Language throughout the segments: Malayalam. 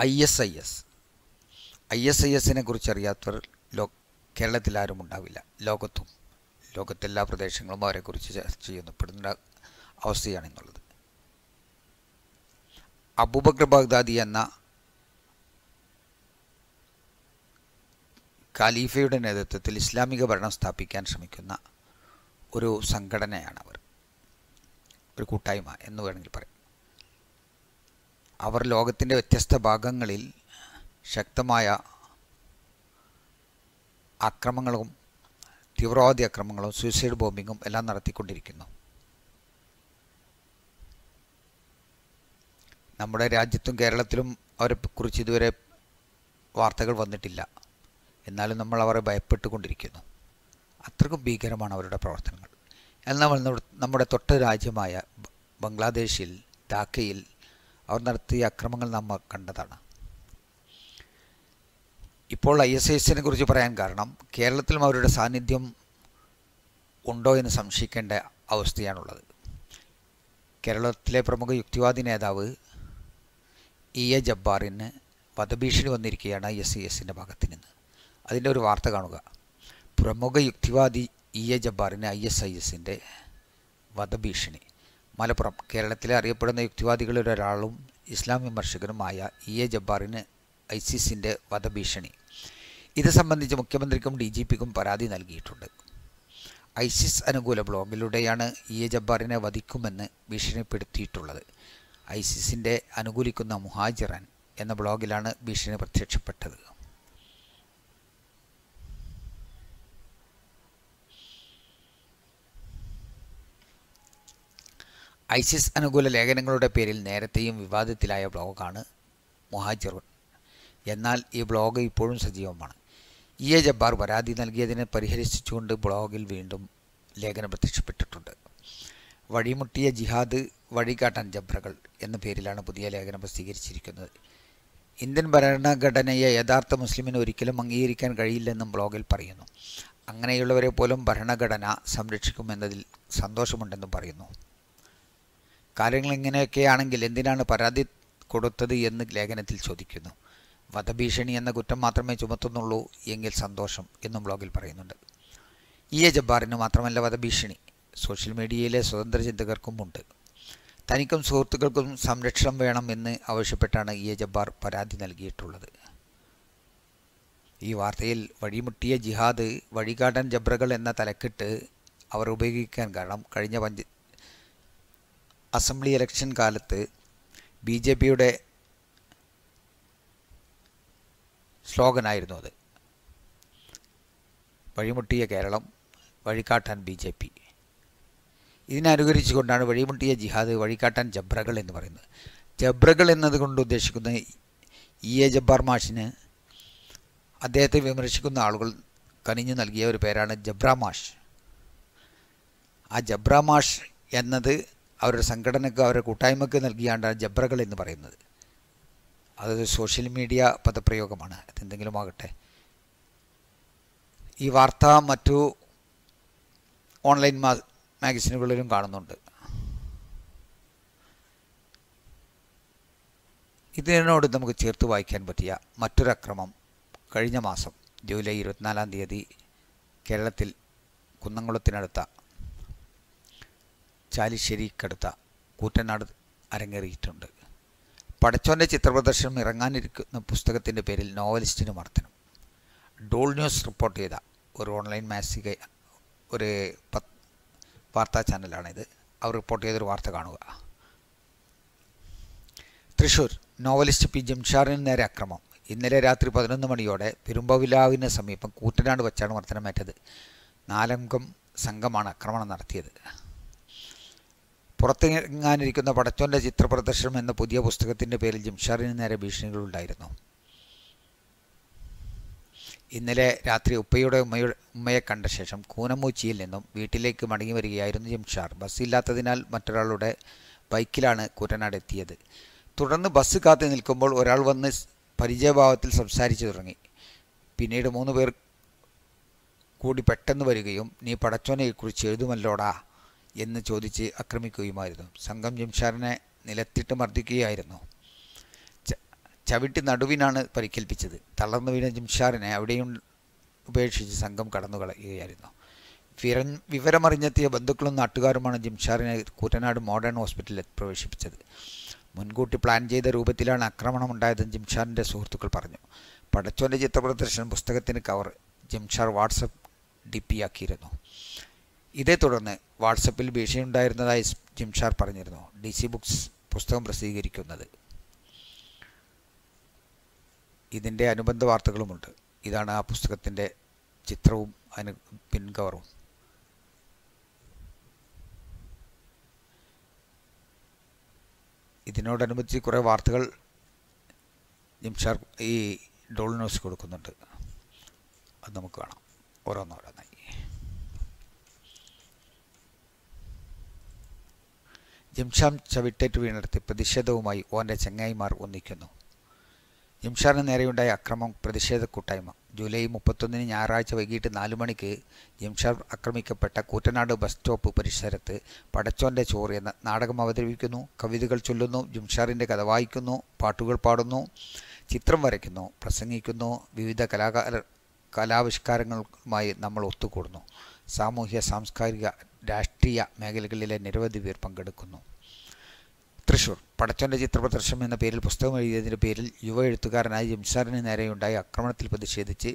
I S I S. I S I എസിനെ കുറിച്ച് അറിയാത്തവർ ലോ കേരളത്തിൽ ആരും ഉണ്ടാവില്ല. ലോകത്തും ലോകത്തെല്ലാ പ്രദേശങ്ങളും അവരെക്കുറിച്ച് ചർച്ച ചെയ്യുന്നു പെടുന്ന അവസ്ഥയാണെന്നുള്ളത്. അബൂബക്ര ബാഗ്ദാദി എന്ന ഖലീഫയുടെ നേതൃത്വത്തിൽ ഇസ്ലാമിക ഭരണം സ്ഥാപിക്കാൻ ശ്രമിക്കുന്ന ഒരു സംഘടനയാണ് അവർ. ഒരു കൂട്ടായ്മ എന്ന് വേണമെങ്കിൽ പറയാം. അവർ ലോകത്തിന്റെ വ്യത്യസ്ത ഭാഗങ്ങളിൽ ശക്തമായ ആക്രമണങ്ങളും തീവ്രവാദി ആക്രമണങ്ങളും സൂയിസൈഡ് ബോംബിങ്ങും എല്ലാം നടത്തിക്കൊണ്ടിരിക്കുന്നു. നമ്മുടെ രാജ്യത്തും കേരളത്തിലും അവരെ കുറിച്ച് ഇതുവരെ വാർത്തകൾ വന്നിട്ടില്ല. എന്നാലും നമ്മൾ അവരെ ഭയപ്പെട്ടുകൊണ്ടിരിക്കുന്നു. അത്രക്കും ഭീകരമാണ് അവരുടെ പ്രവർത്തനങ്ങൾ. എന്നാൽ നമ്മുടെ തൊട്ട രാജ്യമായ ബംഗ്ലാദേശിൽ ധാക്കയിൽ അവർ നടത്തിയ അക്രമങ്ങൾ നമ്മൾ കണ്ടതാണ്. ഇപ്പോൾ ഐ എസ് എസിനെ കുറിച്ച് പറയാൻ കാരണം കേരളത്തിലും അവരുടെ സാന്നിധ്യം ഉണ്ടോ എന്ന് സംശയിക്കേണ്ട അവസ്ഥയാണുള്ളത്. കേരളത്തിലെ പ്രമുഖ യുക്തിവാദി നേതാവ് ഇ എ ജബ്ബാറിന് വധഭീഷണി വന്നിരിക്കുകയാണ് ഐ എസ് ഐ എസിന്റെ ഭാഗത്ത് നിന്ന് അതിന്റെ ഒരു വാർത്ത കാണുക. പ്രമുഖ യുക്തിവാദി ഇ എ ജബ്ബാറിന് ഐ എസ് ഐ എസിന്റെ വധഭീഷണി. മലപ്പുറം. കേരളത്തിലെ അറിയപ്പെടുന്ന യുക്തിവാദികളിൽ ഒരാളും ഇസ്ലാം വിമർശകനുമായ ഇ എ ജബ്ബാറിന് ഐസിസിന്റെ വധഭീഷണി. ഇത് സംബന്ധിച്ച് മുഖ്യമന്ത്രിക്കും ഡി ജി പിക്കും പരാതി നൽകിയിട്ടുണ്ട്. ഐസിസ് അനുകൂല ബ്ലോഗിലൂടെയാണ് ഇ എ ജബ്ബാറിനെ വധിക്കുമെന്ന് ഭീഷണിപ്പെടുത്തിയിട്ടുള്ളത്. ഐസിസിന്റെ അനുകൂലിക്കുന്ന മുഹാജിറൻ എന്ന ബ്ലോഗിലാണ് ഭീഷണി പ്രത്യക്ഷപ്പെട്ടത്. ഐസിസ് അനുകൂല ലേഖനങ്ങളുടെ പേരിൽ നേരത്തെയും വിവാദത്തിലായ ബ്ലോഗാണ് മുഹാജിറുൻ. എന്നാൽ ഈ ബ്ലോഗ് ഇപ്പോഴും സജീവമാണ്. ഇ എ ജബ്ബാർ പരാതി നൽകിയതിനെ പരിഹരിച്ചുകൊണ്ട് ബ്ലോഗിൽ വീണ്ടും ലേഖനം പ്രത്യക്ഷപ്പെട്ടിട്ടുണ്ട്. വഴിമുട്ടിയ ജിഹാദ് വഴികാട്ടാൻ ജബ്രകൾ എന്ന പേരിലാണ് പുതിയ ലേഖനം പ്രസിദ്ധീകരിച്ചിരിക്കുന്നത്. ഇന്ത്യൻ ഭരണഘടനയെ യഥാർത്ഥ മുസ്ലിമിന് ഒരിക്കലും അംഗീകരിക്കാൻ കഴിയില്ലെന്നും ബ്ലോഗിൽ പറയുന്നു. അങ്ങനെയുള്ളവരെ പോലും ഭരണഘടന സംരക്ഷിക്കുമെന്നതിൽ സന്തോഷമുണ്ടെന്നും പറയുന്നു. കാര്യങ്ങൾ ഇങ്ങനെയൊക്കെയാണെങ്കിൽ എന്തിനാണ് പരാതി കൊടുത്തത് എന്ന് ലേഖനത്തിൽ ചോദിക്കുന്നു. വധഭീഷണി എന്ന കുറ്റം മാത്രമേ ചുമത്തുന്നുള്ളൂ എങ്കിൽ സന്തോഷം എന്നും ബ്ലോഗിൽ പറയുന്നുണ്ട്. ഇ എ ജബ്ബാറിന് മാത്രമല്ല വധഭീഷണി. സോഷ്യൽ മീഡിയയിലെ സ്വതന്ത്ര ചിന്തകർക്കും ഉണ്ട്. തനിക്കും സുഹൃത്തുക്കൾക്കും സംരക്ഷണം വേണം എന്ന് ആവശ്യപ്പെട്ടാണ് ഇ എ ജബ്ബാർ പരാതി നൽകിയിട്ടുള്ളത്. ഈ വാർത്തയിൽ വഴിമുട്ടിയ ജിഹാദ് വഴികാടൻ ജബ്രകൾ എന്ന തലക്കെട്ട് അവർ ഉപയോഗിക്കാൻ കാരണം കഴിഞ്ഞ പഞ്ച അസംബ്ലി ഇലക്ഷൻ കാലത്ത് ബി ജെ പിയുടെ സ്ലോഗനായിരുന്നു അത്. വഴിമുട്ടിയ കേരളം വഴികാട്ടാൻ ബി ജെ പി. ഇതിനനുകരിച്ചുകൊണ്ടാണ് വഴിമുട്ടിയ ജിഹാദ് വഴികാട്ടാൻ ജബ്രകൾ എന്ന് പറയുന്നത്. ജബ്രകൾ എന്നതുകൊണ്ട് ഉദ്ദേശിക്കുന്നത് ഇ എ ജബ്ബാർ മാഷിന് അദ്ദേഹത്തെ വിമർശിക്കുന്ന ആളുകൾ കനിഞ്ഞു നൽകിയ ഒരു പേരാണ് ജബ്രാമാഷ് ആ ജബ്രാമാഷ് എന്നത് അവരുടെ സംഘടനക്ക് അവരുടെ കൂട്ടായ്മക്ക് നൽകിയാണ്ടാണ് ജബ്രകൾ എന്ന് പറയുന്നത്. അതൊരു സോഷ്യൽ മീഡിയ പദപ്രയോഗമാണ്. അതെന്തെങ്കിലും ആകട്ടെ. ഈ വാർത്ത മറ്റു ഓൺലൈൻ മാ മാഗസിനുകളിലും കാണുന്നുണ്ട്. ഇതിനോട് നമുക്ക് ചേർത്ത് വായിക്കാൻ പറ്റിയ മറ്റൊരക്രമം കഴിഞ്ഞ മാസം ജൂലൈ ഇരുപത്തിനാലാം തീയതി കേരളത്തിൽ കുന്നംകുളത്തിനടുത്ത ചാലിശ്ശേരിക്കടുത്ത കൂറ്റനാട് അരങ്ങേറിയിട്ടുണ്ട്. പടച്ചോന്റെ ചിത്രപ്രദർശനം ഇറങ്ങാനിരിക്കുന്ന പുസ്തകത്തിന്റെ പേരിൽ നോവലിസ്റ്റിന് മർദ്ദനം. ഡോൾ ന്യൂസ് റിപ്പോർട്ട് ചെയ്ത ഒരു ഓൺലൈൻ മാസിക ഒരു പത്ത് വാർത്താ ചാനലാണിത്. അവർ റിപ്പോർട്ട് ചെയ്തൊരു വാർത്ത കാണുക. Thrissur novelist P. ജംഷാറിന് നേരെ അക്രമം. ഇന്നലെ രാത്രി പതിനൊന്ന് മണിയോടെ പെരുമ്പവിലാവിന് സമീപം കൂറ്റനാട് വച്ചാണ് മർദ്ദനമേറ്റത്. നാലംഗം സംഘമാണ് ആക്രമണം നടത്തിയത്. പുറത്തിറങ്ങാനിരിക്കുന്ന പടച്ചോന്റെ ചിത്രപ്രദർശനം എന്ന പുതിയ പുസ്തകത്തിന്റെ പേരിൽ ജിംഷാറിന് നേരെ ഭീഷണികളുണ്ടായിരുന്നു ഇന്നലെ രാത്രി ഉപ്പയുടെ ഉമ്മയുടെ ഉമ്മയെ കണ്ട ശേഷം കൂനമൂച്ചിയിൽ നിന്നും വീട്ടിലേക്ക് മടങ്ങി വരികയായിരുന്നു ജിംഷാർ ബസ്സില്ലാത്തതിനാൽ മറ്റൊരാളുടെ ബൈക്കിലാണ് കൂറ്റനാട് എത്തിയത്. തുടർന്ന് ബസ് കാത്തു നിൽക്കുമ്പോൾ ഒരാൾ വന്ന് പരിചയഭാവത്തിൽ സംസാരിച്ചു തുടങ്ങി. പിന്നീട് മൂന്ന് പേർ കൂടി പെട്ടെന്ന് വരികയും നീ പടച്ചോനെക്കുറിച്ച് എഴുതുമല്ലോടാ? എന്ന് ചോദിച്ച് ആക്രമിക്കുകയുമായിരുന്നു. സംഘം ജംഷാറിനെ നിലത്തിട്ട് മർദ്ദിക്കുകയായിരുന്നു. ചവിട്ടി നടുവിനാണ് പരിക്കേൽപ്പിച്ചത്. തളർന്നു വീണ ജിംഷാറിനെ അവിടെയും ഉപേക്ഷിച്ച് സംഘം കടന്നു കളയുകയായിരുന്നു വിര വിവരമറിഞ്ഞെത്തിയ ബന്ധുക്കളും നാട്ടുകാരുമാണ് ജിംഷാറിനെ കൂറ്റനാട് മോഡേൺ ഹോസ്പിറ്റലിൽ പ്രവേശിപ്പിച്ചത്. മുൻകൂട്ടി പ്ലാൻ ചെയ്ത രൂപത്തിലാണ് ആക്രമണം ഉണ്ടായതെന്ന് ജിംഷാറിന്റെ സുഹൃത്തുക്കൾ പറഞ്ഞു. പടച്ചോന്റെ ചിത്രപ്രദർശനം പുസ്തകത്തിന് cover Jimshar WhatsApp D P ആക്കിയിരുന്നു ഇതേ തുടർന്ന് വാട്സപ്പിൽ ഭീഷണിയുണ്ടായിരുന്നതായി ജിംഷാർ പറഞ്ഞിരുന്നു. ഡി സി ബുക്സ് പുസ്തകം പ്രസിദ്ധീകരിക്കുന്നത്. ഇതിന്റെ അനുബന്ധ വാർത്തകളുമുണ്ട്. ഇതാണ് ആ പുസ്തകത്തിന്റെ ചിത്രവും അതിന് പിൻകവറും. ഇതിനോടനുബന്ധിച്ച് കുറേ വാർത്തകൾ ജിംഷാർ ഈ ഡോൾ ന്യൂസ് കൊടുക്കുന്നുണ്ട്. അത് നമുക്ക് കാണാം. ഓരോന്നോരോന്നായി. ജിംഷാം ചവിട്ടേറ്റ് വീണെടുത്ത് പ്രതിഷേധവുമായി ഓന്റെ ചങ്ങായിമാർ ഒന്നിക്കുന്നു. ജിംഷാറിന് നേരെയുണ്ടായ അക്രമം പ്രതിഷേധ കൂട്ടായ്മ. ജൂലൈ മുപ്പത്തൊന്നിന് ഞായറാഴ്ച വൈകിട്ട് നാലു മണിക്ക് ജിംഷാർ ആക്രമിക്കപ്പെട്ട കൂറ്റനാട് ബസ് സ്റ്റോപ്പ് പരിസരത്ത് പടച്ചോന്റെ ചോറ് എന്ന നാടകം അവതരിപ്പിക്കുന്നു. കവിതകൾ ചൊല്ലുന്നു ജിംഷാറിന്റെ കഥ വായിക്കുന്നു പാട്ടുകൾ പാടുന്നു ചിത്രം വരയ്ക്കുന്നു പ്രസംഗിക്കുന്നു. വിവിധ കലാകാര കലാവിഷ്കാരങ്ങളുമായി നമ്മൾ ഒത്തുകൂടുന്നു. സാമൂഹ്യ സാംസ്കാരിക രാഷ്ട്രീയ മേഖലകളിലെ നിരവധി പേർ പങ്കെടുക്കുന്നു. തൃശൂർ പടച്ചോന്റെ ചിത്രപ്രദർശനം എന്ന പേരിൽ പുസ്തകം എഴുതിയതിന്റെ പേരിൽ യുവ എഴുത്തുകാരനായ ജിംസാറിന് നേരെയുണ്ടായ ആക്രമണത്തിൽ പ്രതിഷേധിച്ച്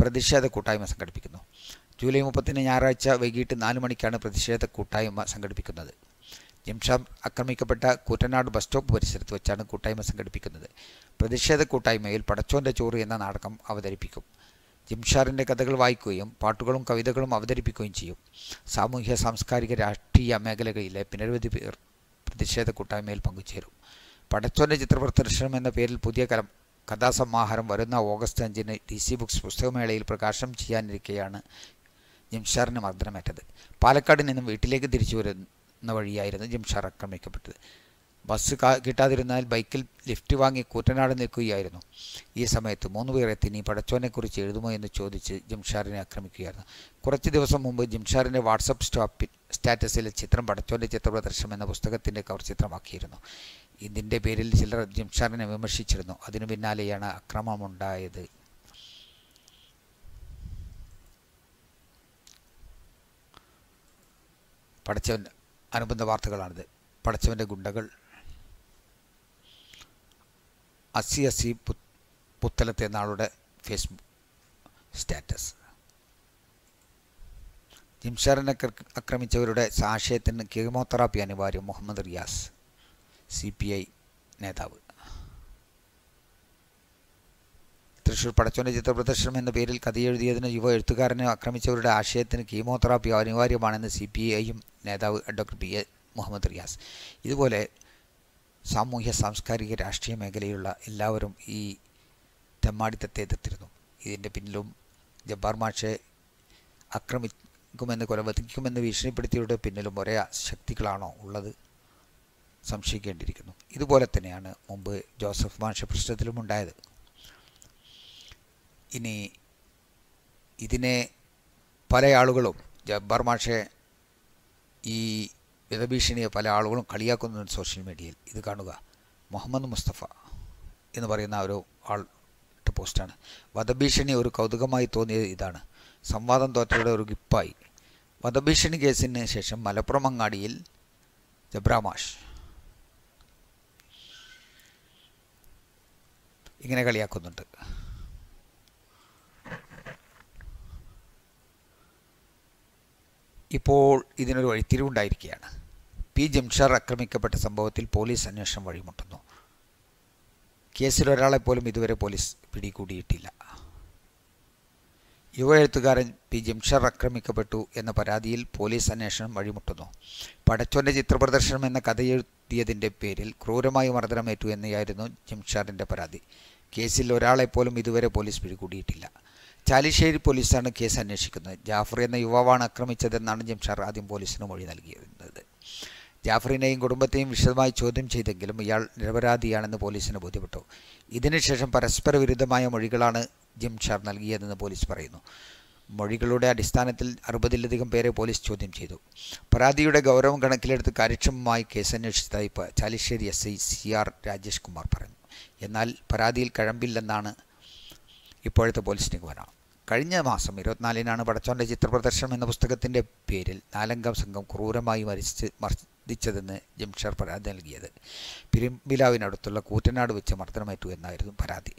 പ്രതിഷേധ കൂട്ടായ്മ സംഘടിപ്പിക്കുന്നു. ജൂലൈ മുപ്പത്തിന് ഞായറാഴ്ച വൈകിട്ട് നാല് മണിക്കാണ് പ്രതിഷേധ കൂട്ടായ്മ സംഘടിപ്പിക്കുന്നത്. ജംഷാം ആക്രമിക്കപ്പെട്ട കൂറ്റനാട് ബസ് സ്റ്റോപ്പ് പരിസരത്ത് വെച്ചാണ് കൂട്ടായ്മ സംഘടിപ്പിക്കുന്നത്. പ്രതിഷേധ കൂട്ടായ്മയിൽ പടച്ചോന്റെ ചോറ് എന്ന നാടകം അവതരിപ്പിക്കും. ജിംഷാറിന്റെ കഥകൾ വായിക്കുകയും പാട്ടുകളും കവിതകളും അവതരിപ്പിക്കുകയും ചെയ്യും. സാമൂഹ്യ സാംസ്കാരിക രാഷ്ട്രീയ മേഖലകളിലെ നിരവധി പേർ പ്രതിഷേധ കൂട്ടായ്മയിൽ പങ്കുചേരും. പടച്ചോന്റെ ചിത്രപ്രദർശനം എന്ന പേരിൽ പുതിയ കലം കഥാസമാഹാരം വരുന്ന ഓഗസ്റ്റ് അഞ്ചിന് ഡി സി ബുക്സ് പുസ്തകമേളയിൽ പ്രകാശനം ചെയ്യാനിരിക്കെയാണ് ജിംഷാറിന് മർദ്ദനമേറ്റത്. പാലക്കാട് നിന്നും വീട്ടിലേക്ക് തിരിച്ചു വരുന്ന വഴിയായിരുന്നു ജിംഷാർ ആക്രമിക്കപ്പെട്ടത്. ബസ് കിട്ടാതിരുന്നാൽ ബൈക്കിൽ ലിഫ്റ്റ് വാങ്ങി കൂറ്റനാട് നിൽക്കുകയായിരുന്നു. ഈ സമയത്ത് മൂന്ന് പേർ എത്തി നീ പടച്ചോനെക്കുറിച്ച് എഴുതുമോ എന്ന് ചോദിച്ച് ജംഷാറിനെ ആക്രമിക്കുകയായിരുന്നു. കുറച്ച് ദിവസം മുമ്പ് ജിംഷാറിന്റെ വാട്സപ്പ് സ്റ്റോപ്പിൽ സ്റ്റാറ്റസിൽ ചിത്രം പടച്ചോന്റെ ചിത്രപ്രദർശനം എന്ന പുസ്തകത്തിന്റെ കവർ ചിത്രമാക്കിയിരുന്നു. ഇതിന്റെ പേരിൽ ചിലർ ജിംഷാറിനെ വിമർശിച്ചിരുന്നു. അതിനു പിന്നാലെയാണ് അക്രമമുണ്ടായത്. പടച്ചവൻ അനുബന്ധ വാർത്തകളാണിത് പടച്ചവന്റെ ഗുണ്ടകൾ അസി അസി പുത്തലത്തെ നാളുടെ ഫേസ്ബുക്ക് സ്റ്റാറ്റസ്. ജിംഷാറിനെ ആക്രമിച്ചവരുടെ സാശയത്തിന് കീമോതെറാപ്പി അനിവാര്യം Muhammad Riyas C P I നേതാവ്. തൃശൂർ പടച്ചോന്റെ ചിത്രപ്രദർശനം എന്ന പേരിൽ കഥയെഴുതിയതിന് യുവ എഴുത്തുകാരനെ ആക്രമിച്ചവരുടെ ആശയത്തിന് കീമോതെറാപ്പി അനിവാര്യമാണെന്ന് സി പി ഐയും നേതാവ് doctor P A Muhammad Riyas. ഇതുപോലെ സാമൂഹ്യ സാംസ്കാരിക രാഷ്ട്രീയ മേഖലയിലുള്ള എല്ലാവരും ഈ തെമ്മാടിത്തത്തെ എതിർത്തിരുന്നു. ഇതിന്റെ പിന്നിലും ജബ്ബാർ മാഷെ ആക്രമിക്കുമെന്ന് കൊലവധിക്കുമെന്ന് ഭീഷണിപ്പെടുത്തിയവരുടെ പിന്നിലും ഒരേ ശക്തികളാണോ ഉള്ളത് സംശയിക്കേണ്ടിയിരിക്കുന്നു. ഇതുപോലെ തന്നെയാണ് മുമ്പ് ജോസഫ് മാഷ പ്രശ്നത്തിലും ഉണ്ടായത്. ഇനി ഇതിനെ പല ആളുകളും ജബ്ബാർ മാഷെ ഈ വിധഭീഷണിയെ പല ആളുകളും കളിയാക്കുന്നുണ്ട് സോഷ്യൽ മീഡിയയിൽ ഇത് കാണുക. മുഹമ്മദ് മുസ്തഫ എന്ന് പറയുന്ന ഒരു ആൾ ഇട്ട പോസ്റ്റാണ് വധഭീഷണി ഒരു കൗതുകമായി തോന്നിയത് ഇതാണ്. സംവാദം തോറ്റയുടെ ഒരു ഗിപ്പായി. വധഭീഷണി കേസിന് ശേഷം മലപ്പുറം അങ്ങാടിയിൽ ജബ്രാമാഷ്. ഇങ്ങനെ കളിയാക്കുന്നുണ്ട്. ഇപ്പോൾ ഇതിനൊരു വഴിത്തിരിവുണ്ടായിരിക്കുകയാണ്. പി ജംഷാർ ആക്രമിക്കപ്പെട്ട സംഭവത്തിൽ പോലീസ് അന്വേഷണം വഴിമുട്ടുന്നു. കേസിൽ ഒരാളെ പോലും ഇതുവരെ പോലീസ് പിടികൂടിയിട്ടില്ല. യുവ എഴുത്തുകാരൻ പി ജംഷാർ ആക്രമിക്കപ്പെട്ടു എന്ന പരാതിയിൽ പോലീസ് അന്വേഷണം വഴിമുട്ടുന്നു. പടച്ചോന്റെ ചിത്രപ്രദർശനം എന്ന കഥ എഴുതിയതിന്റെ പേരിൽ ക്രൂരമായി മർദ്ദനമേറ്റു എന്നായിരുന്നു ജംഷാറിന്റെ പരാതി. കേസിൽ ഒരാളെ പോലും ഇതുവരെ പോലീസ് പിടികൂടിയിട്ടില്ല. ചാലിശ്ശേരി പോലീസാണ് കേസ് അന്വേഷിക്കുന്നത്. ജാഫർ എന്ന യുവാവാണ് ആക്രമിച്ചതെന്നാണ് ജംഷാർ ആദ്യം പോലീസിന് മൊഴി നൽകിയിരുന്നത്. ജാഫറിനെയും കുടുംബത്തെയും വിശദമായി ചോദ്യം ചെയ്തെങ്കിലും ഇയാൾ നിരപരാധിയാണെന്ന് പോലീസിന് ബോധ്യപ്പെട്ടു. ഇതിനുശേഷം പരസ്പര വിരുദ്ധമായ മൊഴികളാണ് ജിംഷാർ നൽകിയതെന്ന് പോലീസ് പറയുന്നു. മൊഴികളുടെ അടിസ്ഥാനത്തിൽ അറുപതിലധികം പേരെ പോലീസ് ചോദ്യം ചെയ്തു. പരാതിയുടെ ഗൗരവം കണക്കിലെടുത്ത് കാര്യക്ഷമമായി കേസന്വേഷിച്ചതായി Chalissery S I C R Rajesh Kumar പറഞ്ഞു. എന്നാൽ പരാതിയിൽ കഴമ്പില്ലെന്നാണ് ഇപ്പോഴത്തെ പോലീസ് നിഗമനം. കഴിഞ്ഞ മാസം ഇരുപത്തിനാലിനാണ് പടച്ചോന്റെ ചിത്രപ്രദർശനം എന്ന പുസ്തകത്തിന്റെ പേരിൽ നാലംഗം സംഘം ക്രൂരമായി മരിച്ച് മർദ്ദിച്ചതെന്ന് ജംഷർ പരാതി നൽകിയത്. പിരിമ്പിലാവിനടുത്തുള്ള കൂറ്റനാട് വെച്ച് മർദ്ദനമേറ്റു എന്നായിരുന്നു പരാതി.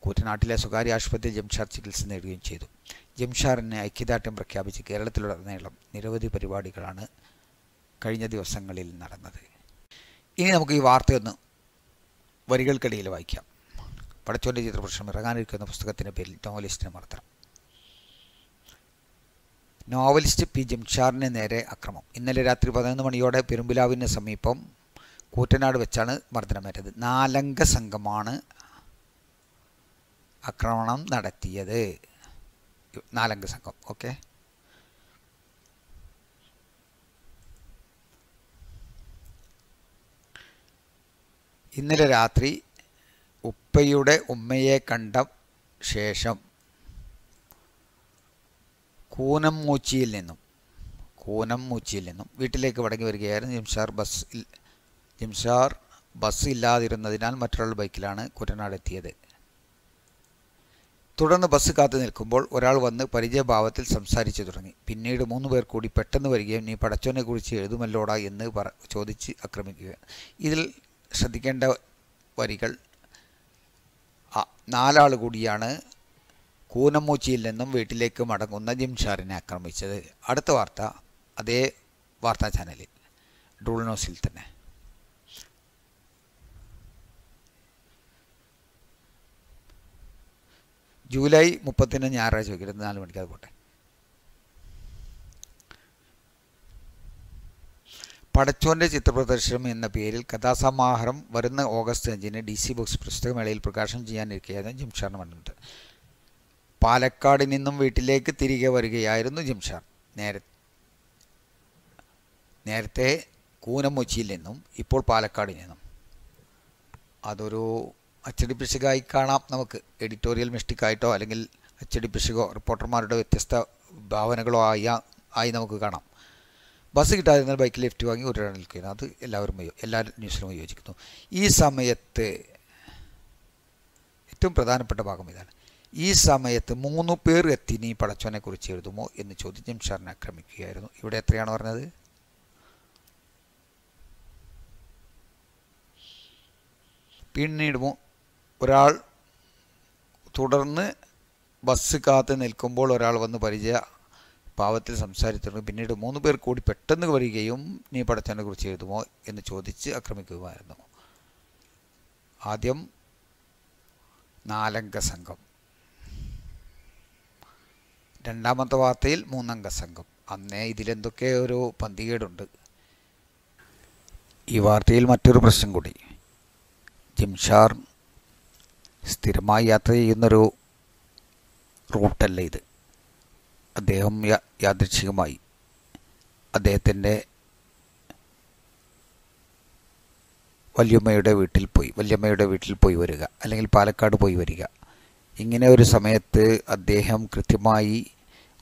കൂറ്റനാട്ടിലെ സ്വകാര്യ ആശുപത്രിയിൽ ജംഷാർ ചികിത്സ നേടുകയും ചെയ്തു. ജംഷാറിനെ ഐക്യദാർഢ്യം പ്രഖ്യാപിച്ച് കേരളത്തിലുടനീളം നിരവധി പരിപാടികളാണ് കഴിഞ്ഞ ദിവസങ്ങളിൽ നടന്നത്. ഇനി നമുക്ക് ഈ വാർത്തയൊന്ന് വരികൾക്കിടയിൽ വായിക്കാം. പടച്ചോന്റെ ചിത്രപ്രശ്നം ഇറങ്ങാനിരിക്കുന്ന പുസ്തകത്തിന്റെ പേരിൽ നോവലിസ്റ്റിന് മാത്രം നോവലിസ്റ്റ് പി. ജംഷാറിന് നേരെ അക്രമം. ഇന്നലെ രാത്രി പതിനൊന്ന് മണിയോടെ പെരുമ്പിലാവിന് സമീപം കൂറ്റനാട് വെച്ചാണ് മർദ്ദനമേറ്റത് നാലംഗ സംഘമാണ് ആക്രമണം നടത്തിയത്. നാലംഗ സംഘം. ഓക്കെ? ഇന്നലെ രാത്രി ഉപ്പയുടെ ഉമ്മയെ കണ്ട ശേഷം കൂനം മൂച്ചിയിൽ നിന്നും കൂനം മൂച്ചിയിൽ നിന്നും വീട്ടിലേക്ക് മടങ്ങി വരികയായിരുന്നു. ജിംഷാർ ബസ് ജിംഷാർ ബസ് ഇല്ലാതിരുന്നതിനാൽ മറ്റൊരാൾ ബൈക്കിലാണ് കുട്ടനാട് എത്തിയത്. തുടർന്ന് ബസ് കാത്തു നിൽക്കുമ്പോൾ ഒരാൾ വന്ന് പരിചയഭാവത്തിൽ സംസാരിച്ചു തുടങ്ങി. പിന്നീട് മൂന്ന് പേർ കൂടി പെട്ടെന്ന് വരികയും നീ പടച്ചോനെ കുറിച്ച് എഴുതുമല്ലോടാ? എന്ന് പറ ചോദിച്ച് ആക്രമിക്കുകയാണ്. ഇതിൽ ശ്രദ്ധിക്കേണ്ട വരികൾ നാലാൾ കൂടിയാണ് കൂനമൂച്ചിയിൽ നിന്നും വീട്ടിലേക്ക് മടങ്ങുന്ന ജിംഷാറിനെ ആക്രമിച്ചത്. അടുത്ത വാർത്ത അതേ വാർത്താ ചാനലിൽ ഡൂൾനോസിൽ തന്നെ. ജൂലൈ മുപ്പത്തിന് ഞായറാഴ്ച വയ്ക്കും ഇരുപത്തിനാല് മണിക്ക് അത് പോട്ടെ. പടച്ചോന്റെ ചിത്രപ്രദർശനം എന്ന പേരിൽ കഥാസമാഹാരം വരുന്ന ഓഗസ്റ്റ് അഞ്ചിന് ഡി സി ബുക്സ് പുസ്തകമേളയിൽ പ്രകാശനം ചെയ്യാനിരിക്കുകയായിരുന്നു ജിംഷാറിന് മണ്ണുണ്ട് പാലക്കാട് നിന്നും വീട്ടിലേക്ക് തിരികെ വരികയായിരുന്നു ജിംഷാർ നേര നേരത്തെ കൂനമൊച്ചിയിൽ നിന്നും ഇപ്പോൾ പാലക്കാട് നിന്നും. അതൊരു അച്ചടി പിശകായി കാണാം നമുക്ക്. എഡിറ്റോറിയൽ മിസ്റ്റേക്കായിട്ടോ അല്ലെങ്കിൽ അച്ചടി പിശകോ റിപ്പോർട്ടർമാരുടെ വ്യത്യസ്ത ഭാവനകളോ ആയി ആയി നമുക്ക് കാണാം. ബസ് കിട്ടാതിരുന്നാൽ ബൈക്ക് ലിഫ്റ്റ് വാങ്ങി ഒരാൾ നിൽക്കുന്നു അത് എല്ലാവരും എല്ലാ ന്യൂസിലും യോജിക്കുന്നു ഈ സമയത്ത് ഏറ്റവും പ്രധാനപ്പെട്ട ഭാഗം ഇതാണ്. ഈ സമയത്ത് മൂന്ന് പേർ എത്തി. നീ പടച്ചോനെ കുറിച്ച് എഴുതുമോ എന്ന് ചോദിച്ച് ജംഷാറിനെ ആക്രമിക്കുകയായിരുന്നു. ഇവിടെ എത്രയാണ് പറഞ്ഞത്? പിന്നീട് ഒരാൾ തുടർന്ന് ബസ് കാത്ത് നിൽക്കുമ്പോൾ ഒരാൾ വന്ന് പരിചയ പാവത്തിൽ സംസാരിച്ചിരുന്നു പിന്നീട് മൂന്ന് പേർ കൂടി പെട്ടെന്ന് വരികയും നീ പടച്ചനെ കുറിച്ച് എഴുതുമോ എന്ന് ചോദിച്ച് ആക്രമിക്കുമായിരുന്നു ആദ്യം നാലംഗ സംഘം. രണ്ടാമത്തെ വാർത്തയിൽ മൂന്നംഗ സംഘം. അന്നേ ഇതിലെന്തൊക്കെ ഒരു പന്തികേടുണ്ട്. ഈ വാർത്തയിൽ മറ്റൊരു പ്രശ്നം കൂടി. ജിംഷാർ സ്ഥിരമായി യാത്ര ചെയ്യുന്നൊരു റൂട്ടല്ല ഇത്. അദ്ദേഹം യാദൃച്ഛികമായി അദ്ദേഹത്തിന്റെ വല്യമ്മയുടെ വീട്ടിൽ പോയി വല്യമ്മയുടെ വീട്ടിൽ പോയി വരിക അല്ലെങ്കിൽ പാലക്കാട് പോയി വരിക. ഇങ്ങനെ ഒരു സമയത്ത് അദ്ദേഹം കൃത്യമായി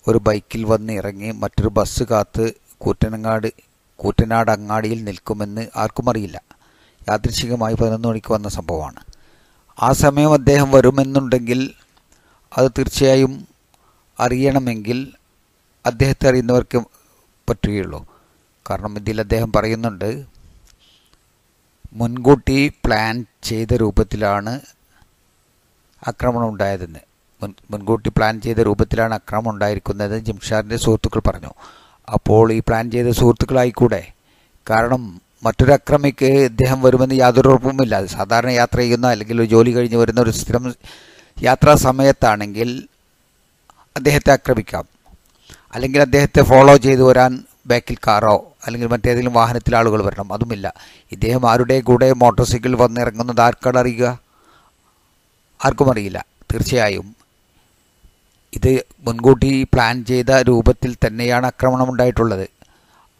ഒരു ബൈക്കിൽ വന്ന് ഇറങ്ങി മറ്റൊരു ബസ് കാത്ത് കൂറ്റനങ്ങാട് കൂറ്റനാട് അങ്ങാടിയിൽ നിൽക്കുമെന്ന് ആർക്കും അറിയില്ല. യാദൃച്ഛികമായി പതിനൊന്ന് മണിക്ക് വന്ന സംഭവമാണ്. ആ സമയം അദ്ദേഹം വരുമെന്നുണ്ടെങ്കിൽ അത് തീർച്ചയായും അറിയണമെങ്കിൽ അദ്ദേഹത്തെ അറിയുന്നവർക്ക് പറ്റുകയുള്ളൂ. കാരണം ഇതിൽ അദ്ദേഹം പറയുന്നുണ്ട് മുൻകൂട്ടി പ്ലാൻ ചെയ്ത രൂപത്തിലാണ് ആക്രമണം ഉണ്ടായതെന്ന്. മുൻ മുൻകൂട്ടി പ്ലാൻ ചെയ്ത രൂപത്തിലാണ് ആക്രമണം ഉണ്ടായിരിക്കുന്നത് ജിംഷാറിന്റെ സുഹൃത്തുക്കൾ പറഞ്ഞു. അപ്പോൾ ഈ പ്ലാൻ ചെയ്ത സുഹൃത്തുക്കളായിക്കൂടെ? കാരണം മറ്റൊരു അക്രമിക്ക് ഇദ്ദേഹം വരുമെന്ന് യാതൊരു ഉറപ്പുമില്ല. സാധാരണ യാത്ര ചെയ്യുന്ന അല്ലെങ്കിൽ ജോലി കഴിഞ്ഞ് വരുന്ന ഒരു സ്ഥിരം യാത്രാ സമയത്താണെങ്കിൽ അദ്ദേഹത്തെ ആക്രമിക്കാം. അല്ലെങ്കിൽ അദ്ദേഹത്തെ ഫോളോ ചെയ്തു വരാൻ ബാക്കിൽ കാറോ അല്ലെങ്കിൽ മറ്റേതെങ്കിലും വാഹനത്തിൽ ആളുകൾ വരണം. അതുമില്ല. ഇദ്ദേഹം ആരുടെ കൂടെ മോട്ടോർ സൈക്കിൾ വന്നിറങ്ങുന്നത് ആർക്കാണ് അറിയുക? ആർക്കും അറിയില്ല. തീർച്ചയായും ഇത് മുൻകൂട്ടി പ്ലാൻ ചെയ്ത രൂപത്തിൽ തന്നെയാണ് ആക്രമണം ഉണ്ടായിട്ടുള്ളത്.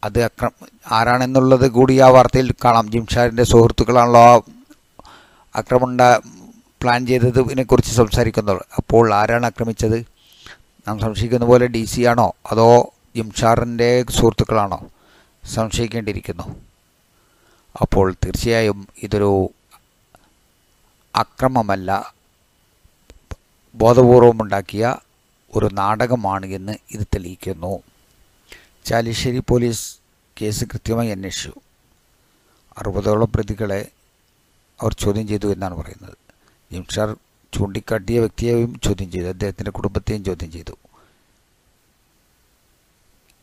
അത് അക്ര ആരാണെന്നുള്ളത് കൂടി ആ വാർത്തയിൽ കാണാം. ജിംഷാറിന്റെ സുഹൃത്തുക്കളാണല്ലോ ആ ആക്രമണ പ്ലാൻ ചെയ്തതിനെക്കുറിച്ച് സംസാരിക്കുന്നത്. അപ്പോൾ ആരാണ് ആക്രമിച്ചത്? നാം സംശയിക്കുന്ന പോലെ ഡി സി ആണോ അതോ ജിംഷാറിന്റെ സുഹൃത്തുക്കളാണോ സംശയിക്കേണ്ടിയിരിക്കുന്നു. അപ്പോൾ തീർച്ചയായും ഇതൊരു അക്രമമല്ല ബോധപൂർവം ഉണ്ടാക്കിയ ഒരു നാടകമാണ് എന്ന് ഇത് തെളിയിക്കുന്നു. ചാലിശ്ശേരി പോലീസ് കേസ് കൃത്യമായി അന്വേഷിച്ചു. അറുപതോളം പ്രതികളെ അവർ ചോദ്യം ചെയ്തു എന്നാണ് പറയുന്നത്. ജിംഷാർ ചൂണ്ടിക്കാട്ടിയ വ്യക്തിയെയും ചോദ്യം ചെയ്തു. അദ്ദേഹത്തിന്റെ കുടുംബത്തെയും ചോദ്യം ചെയ്തു.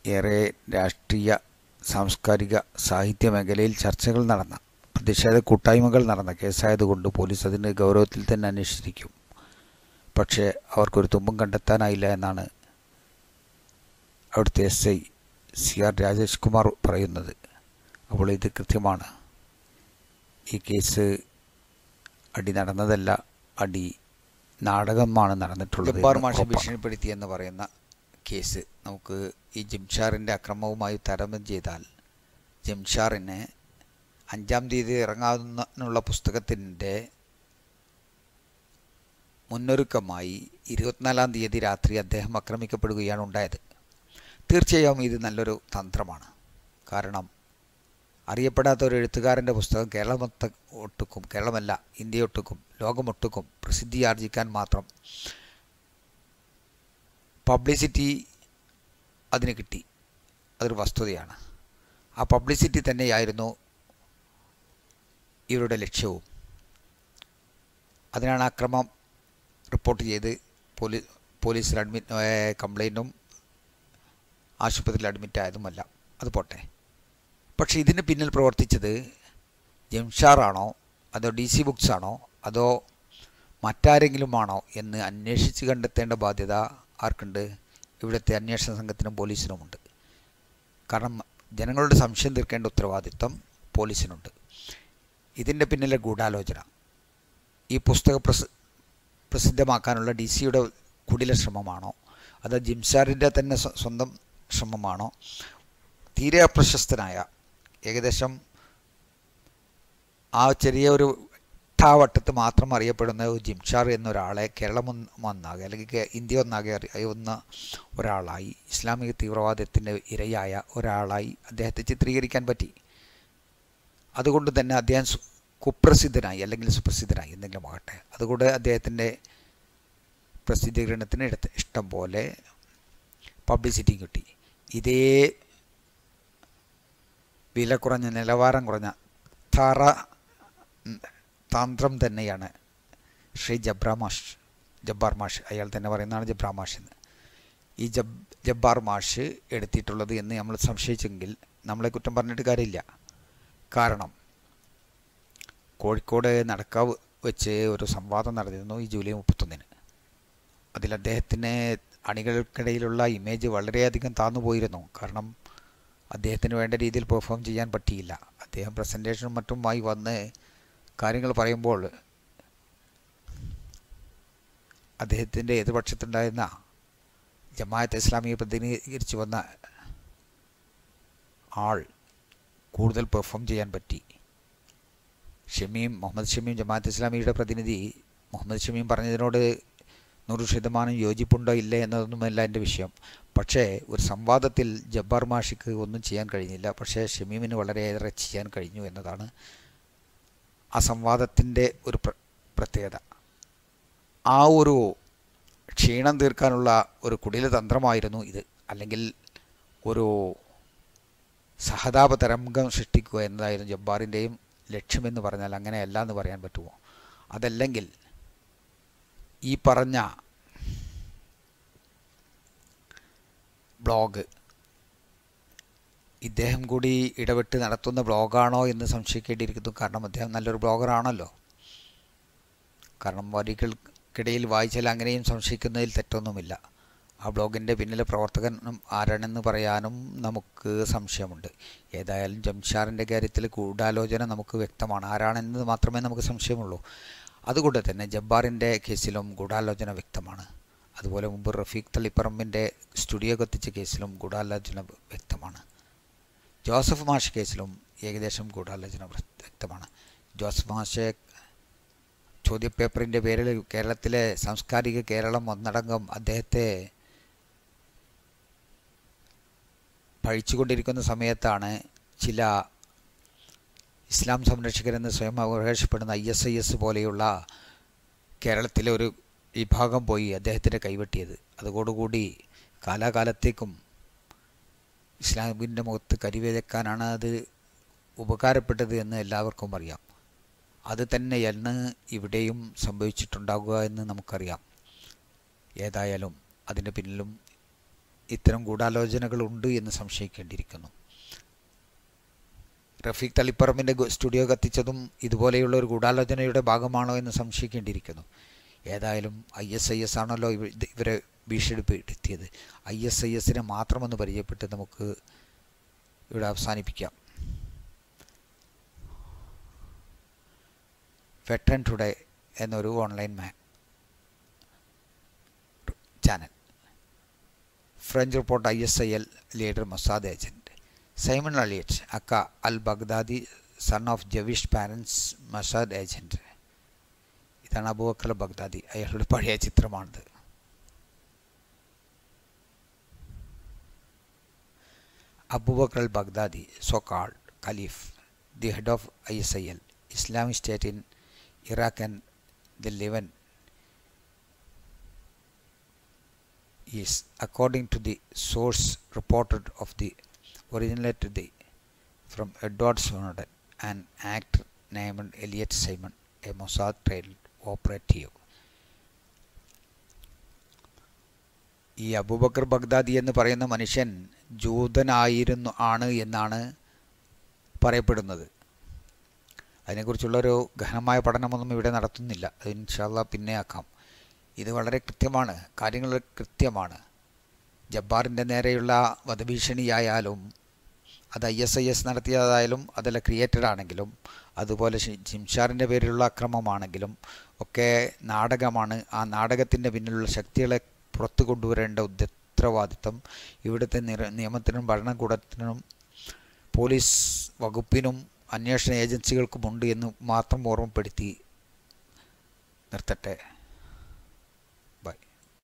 ഏറെ രാഷ്ട്രീയ സാംസ്കാരിക സാഹിത്യ മേഖലയിൽ ചർച്ചകൾ നടന്ന പ്രതിഷേധ കൂട്ടായ്മകൾ നടന്ന കേസായതുകൊണ്ട് പോലീസ് അതിന് ഗൗരവത്തിൽ തന്നെ അന്വേഷിച്ചിരിക്കും. പക്ഷേ അവർക്കൊരു തുമ്പും കണ്ടെത്താനായില്ല എന്നാണ് അവിടുത്തെ S I C R Rajesh Kumar പറയുന്നത്. അപ്പോൾ ഇത് കൃത്യമാണ്. ഈ കേസ് അടി നടന്നതല്ല. അടി നാടകമാണ് നടന്നിട്ടുള്ളത് ജബ്ബാർ മാഷെ ഭീഷണിപ്പെടുത്തി എന്ന് പറയുന്ന കേസ് നമുക്ക് ഈ ജിംഷാറിന്റെ അക്രമവുമായി താരതമ്യം ചെയ്താൽ ജിംഷാറിന് അഞ്ചാം തീയതി ഇറങ്ങാവുന്നുള്ള പുസ്തകത്തിന്റെ മുന്നൊരുക്കമായി ഇരുപത്തിനാലാം തീയതി രാത്രി അദ്ദേഹം ആക്രമിക്കപ്പെടുകയാണ് ഉണ്ടായത്. തീർച്ചയായും ഇത് നല്ലൊരു തന്ത്രമാണ്. കാരണം അറിയപ്പെടാത്ത ഒരു എഴുത്തുകാരന്റെ പുസ്തകം കേരളമൊത്ത ഒട്ടുക്കും കേരളമല്ല ഇന്ത്യയൊട്ടുക്കും ലോകമൊട്ടുക്കും പ്രസിദ്ധി ആർജിക്കാൻ മാത്രം പബ്ലിസിറ്റി അതിന് കിട്ടി. അതൊരു വസ്തുതയാണ്. ആ പബ്ലിസിറ്റി തന്നെയായിരുന്നു ഇവരുടെ ലക്ഷ്യവും. അതിനാണ് അക്രമം റിപ്പോർട്ട് ചെയ്ത് പോലീ പോലീസിൽ അഡ്മിറ്റ് കംപ്ലൈന്റും ആശുപത്രിയിൽ അഡ്മിറ്റ് ആയതുമല്ല അത് പോട്ടെ. പക്ഷേ ഇതിന് പിന്നിൽ പ്രവർത്തിച്ചത് ജംഷാറാണോ? അതോ ഡി സി ബുക്സ് ആണോ അതോ മറ്റാരെങ്കിലും ആണോ എന്ന് അന്വേഷിച്ച് കണ്ടെത്തേണ്ട ബാധ്യത ആർക്കുണ്ട്? ഇവിടുത്തെ അന്വേഷണ സംഘത്തിനും പോലീസിനുമുണ്ട്. കാരണം ജനങ്ങളുടെ സംശയം തീർക്കേണ്ട ഉത്തരവാദിത്വം പോലീസിനുണ്ട്. ഇതിന്റെ പിന്നിലെ ഗൂഢാലോചന. ഈ പുസ്തക പ്രസ പ്രസിദ്ധമാക്കാനുള്ള ഡി സിയുടെ കുടില ശ്രമമാണോ? അത് ജിംസാറിന്റെ തന്നെ സ്വന്തം ശ്രമമാണോ? തീരെ അപ്രശസ്തനായ ഏകദേശം ആ ചെറിയൊരു ഒരു മാത്രം അറിയപ്പെടുന്ന ജിംഷാർ എന്നൊരാളെ കേരളം ഒന്ന് ഒന്നാകെ അല്ലെങ്കിൽ ഇന്ത്യ ഒന്നാകെ അറിയുന്ന ഒരാളായി ഇസ്ലാമിക തീവ്രവാദത്തിന്റെ ഇരയായ ഒരാളായി അദ്ദേഹത്തെ ചിത്രീകരിക്കാൻ പറ്റി. അതുകൊണ്ട് തന്നെ അദ്ദേഹം കുപ്രസിദ്ധനായി അല്ലെങ്കിൽ സുപ്രസിദ്ധനായി എന്തെങ്കിലും ആകട്ടെ. അതുകൊണ്ട് അദ്ദേഹത്തിന്റെ പ്രസിദ്ധീകരണത്തിന് ഇഷ്ടം പോലെ പബ്ലിസിറ്റി കിട്ടി. ഇതേ വില കുറഞ്ഞ നിലവാരം കുറഞ്ഞ തറ താന്ത്രം തന്നെയാണ് ശ്രീ ജബ്രാമാഷ് ജബ്ബാർ മാഷ്. അയാൾ തന്നെ പറയുന്നതാണ് ജബ്രാ മാഷ് എന്ന്. ഈ ജബ് ജബ്ബാർ മാഷ് എടുത്തിട്ടുള്ളത് എന്ന് നമ്മൾ സംശയിച്ചെങ്കിൽ നമ്മളെ കുറ്റം പറഞ്ഞിട്ട് കാര്യമില്ല. കാരണം കോഴിക്കോട് നടക്കാവ് വെച്ച് ഒരു സംവാദം നടന്നിരുന്നു ഈ ജൂലൈ മുപ്പത്തൊന്നിന്. അതിൽ അദ്ദേഹത്തിന് അണികൾക്കിടയിലുള്ള ഇമേജ് വളരെയധികം താന്നു പോയിരുന്നു. കാരണം അദ്ദേഹത്തിന് വേണ്ട രീതിയിൽ പെർഫോം ചെയ്യാൻ പറ്റിയില്ല. അദ്ദേഹം പ്രസന്റേഷനും മറ്റുമായി വന്ന് കാര്യങ്ങൾ പറയുമ്പോൾ അദ്ദേഹത്തിന്റെ എതിർപക്ഷത്തുണ്ടായിരുന്ന ജമാഅത്ത് ഇസ്ലാമിയെ പ്രതിനിധീകരിച്ച് വന്ന ആൾ കൂടുതൽ പെർഫോം ചെയ്യാൻ പറ്റി. ഷമീം മുഹമ്മദ് ഷമീം ജമാഅത്ത് ഇസ്ലാമിയുടെ പ്രതിനിധി മുഹമ്മദ് ഷമീം പറഞ്ഞതിനോട് നൂറ് ശതമാനം യോജിപ്പുണ്ടോ ഇല്ലേ എന്നതൊന്നുമല്ല എന്റെ വിഷയം. പക്ഷേ ഒരു സംവാദത്തിൽ ജബ്ബാർ മാഷിക്ക് ഒന്നും ചെയ്യാൻ കഴിഞ്ഞില്ല. പക്ഷേ ഷമീമിന് വളരെയേറെ ചെയ്യാൻ കഴിഞ്ഞു എന്നതാണ് ആ സംവാദത്തിന്റെ ഒരു പ്ര പ്രത്യേകത. ആ ഒരു ക്ഷീണം തീർക്കാനുള്ള ഒരു കുടില തന്ത്രമായിരുന്നു ഇത്. അല്ലെങ്കിൽ ഒരു സഹതാപ തരംഗം സൃഷ്ടിക്കുക എന്നതായിരുന്നു ജബ്ബാറിന്റെയും ലക്ഷ്യമെന്ന് പറഞ്ഞാൽ അങ്ങനെയല്ല എന്ന് പറയാൻ പറ്റുമോ? അതല്ലെങ്കിൽ ഈ പറഞ്ഞ ബ്ലോഗ് ഇദ്ദേഹം കൂടി ഇടപെട്ട് നടത്തുന്ന ബ്ലോഗാണോ എന്ന് സംശയിക്കേണ്ടിയിരിക്കുന്നു. കാരണം അദ്ദേഹം നല്ലൊരു ബ്ലോഗറാണല്ലോ കാരണം വരികൾക്കിടയിൽ വായിച്ചാൽ അങ്ങനെയും സംശയിക്കുന്നതിൽ തെറ്റൊന്നുമില്ല. ആ ബ്ലോഗിന്റെ പിന്നിലെ പ്രവർത്തകനും ആരാണെന്ന് പറയാനും നമുക്ക് സംശയമുണ്ട്. ഏതായാലും ജംഷാറിന്റെ കാര്യത്തിൽ ഗൂഢാലോചന നമുക്ക് വ്യക്തമാണ്. ആരാണെന്ന് മാത്രമേ നമുക്ക് സംശയമുള്ളൂ. അതുകൊണ്ട് തന്നെ ജബ്ബാറിന്റെ കേസിലും ഗൂഢാലോചന വ്യക്തമാണ്. അതുപോലെ മുമ്പ് റഫീഖ് തള്ളിപ്പറമ്പിന്റെ സ്റ്റുഡിയോ കത്തിച്ച കേസിലും ഗൂഢാലോചന വ്യക്തമാണ്. ജോസഫ് മാഷ് കേസിലും ഏകദേശം ഗൂഢാലോചന വ്യക്തമാണ്. ജോസഫ് മാഷെ ചോദ്യപേപ്പറിന്റെ പേരിൽ കേരളത്തിലെ സാംസ്കാരിക കേരളം ഒന്നടങ്കം അദ്ദേഹത്തെ പഴിച്ചുകൊണ്ടിരിക്കുന്ന സമയത്താണ് ചില ഇസ്ലാം സംരക്ഷകരെന്ന് സ്വയം അവകാശപ്പെടുന്ന ഐ എസ് ഐ എസ് പോലെയുള്ള കേരളത്തിലെ ഒരു വിഭാഗം പോയി അദ്ദേഹത്തിന്റെ കൈവെട്ടിയത്. അതോടുകൂടി കാലാകാലത്തേക്കും ഇസ്ലാമിന്റെ മുഖത്ത് കരിവേലക്കാനാണ് അത് ഉപകാരപ്പെട്ടത് എന്ന് എല്ലാവർക്കും അറിയാം. അത് തന്നെയാണ് ഇവിടെയും സംഭവിച്ചിട്ടുണ്ടാകുക എന്ന് നമുക്കറിയാം. ഏതായാലും അതിന്റെ പിന്നിലും ഇത്തരം ഗൂഢാലോചനകളുണ്ട് എന്ന് സംശയിക്കേണ്ടിയിരിക്കുന്നു. റഫീഖ് തളിപ്പറമ്പിന്റെ സ്റ്റുഡിയോ കത്തിച്ചതും ഇതുപോലെയുള്ള ഒരു ഗൂഢാലോചനയുടെ ഭാഗമാണോ എന്ന് സംശയിക്കേണ്ടിയിരിക്കുന്നു. ഏതായാലും ഐ എസ് ഐ എസ് ആണല്ലോ ഇവരെ ഭീഷണിപ്പെടുത്തിയത്. ഐ എസ് ഐ എസിനെ മാത്രമൊന്ന് പരിചയപ്പെട്ട് നമുക്ക് ഇവിടെ അവസാനിപ്പിക്കാം. വെറ്ററൻ ടുഡേ എന്നൊരു online man channel French report I S I L leader Mossad agent Simon Elliot aka al Baghdadi son of Jewish parents Mossad agent ഇതാണ് അബൂബക്കർ ബഗ്ദാദി അയാളുടെ പഴയ ചിത്രമാണിത് Abu Bakr al Baghdadi so called caliph the head of I S I L Islamic State in Iraq and the Levant is according to the source reported of the originated the from Edward Snowden, an actor named Elliot Simon, a Mossad trained operative. ഈ അബൂബക്കർ ബഗ്ദാദി എന്ന് പറയുന്ന മനുഷ്യൻ ജൂതനായിരുന്നു ആണ് എന്നാണ് പറയപ്പെടുന്നത്. അതിനെക്കുറിച്ചുള്ളൊരു ഗഹനമായ പഠനമൊന്നും ഇവിടെ നടത്തുന്നില്ല. അത് ഇൻഷാല്ല പിന്നെ ആക്കാം. ഇത് വളരെ കൃത്യമാണ്. കാര്യങ്ങൾ കൃത്യമാണ്. ജബ്ബാറിന്റെ നേരെയുള്ള വധഭീഷണിയായാലും അത് ഐ എസ് ഐ എസ് നടത്തിയതായാലും അതല്ല ക്രിയേറ്റഡ് ആണെങ്കിലും അതുപോലെ ജിംഷാറിന്റെ പേരിലുള്ള അക്രമമാണെങ്കിലും ഒക്കെ നാടകമാണ്. ആ നാടകത്തിന്റെ പിന്നിലുള്ള ശക്തികളെ പുറത്തു കൊണ്ടുവരേണ്ട ഉത്തരവാദിത്വം ഇവിടുത്തെ നിയമത്തിനും ഭരണകൂടത്തിനും പോലീസ് വകുപ്പിനും അന്വേഷണ ഏജൻസികൾക്കുമുണ്ട് എന്ന് മാത്രം ഓർമ്മപ്പെടുത്തി നിർത്തട്ടെ.